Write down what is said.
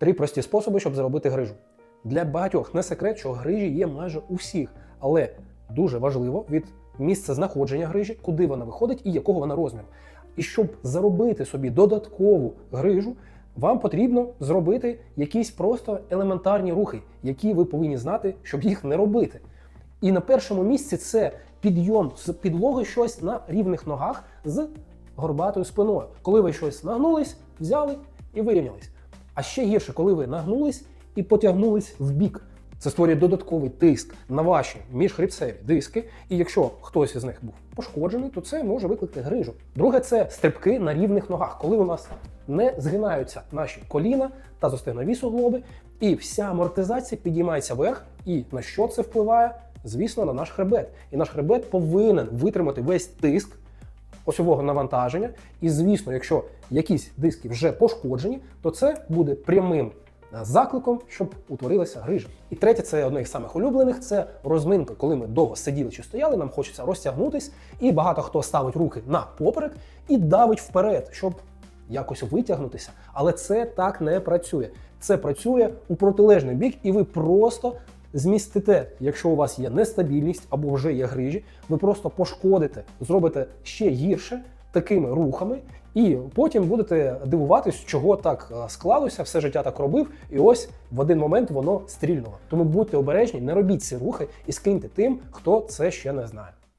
Три прості способи, щоб заробити грижу. Для багатьох не секрет, що грижі є майже у всіх, але дуже важливо від місця знаходження грижі, куди вона виходить і якого вона розміру. І щоб заробити собі додаткову грижу, вам потрібно зробити якісь просто елементарні рухи, які ви повинні знати, щоб їх не робити. І на першому місці це підйом з підлоги щось на рівних ногах з горбатою спиною. Коли ви щось нагнулись, взяли і вирівнялись. А ще гірше, коли ви нагнулись і потягнулись в бік. Це створює додатковий тиск на ваші міжхребцеві диски. І якщо хтось із них був пошкоджений, то це може викликати грижу. Друге це стрибки на рівних ногах, коли у нас не згинаються наші коліна та зостигнові суглоби, і вся амортизація підіймається вверх. І на що це впливає? Звісно, на наш хребет. І наш хребет повинен витримати весь тиск осьового навантаження. І звісно, якщо якісь диски вже пошкоджені, то це буде прямим е, закликом, щоб утворилася грижа. І третє, це одне із самих улюблених це розминка. Коли ми довго сиділи чи стояли, нам хочеться розтягнутись, і багато хто ставить руки на поперек і давить вперед, щоб якось витягнутися. Але це так не працює. Це працює у протилежний бік, і ви просто змістите, якщо у вас є нестабільність або вже є грижі, ви просто пошкодите, зробите ще гірше такими рухами, і потім будете дивуватись, чого так е, склалося, все життя так робив, і ось в один момент воно стрільнуло. Тому будьте обережні, не робіть ці рухи і скиньте тим, хто це ще не знає.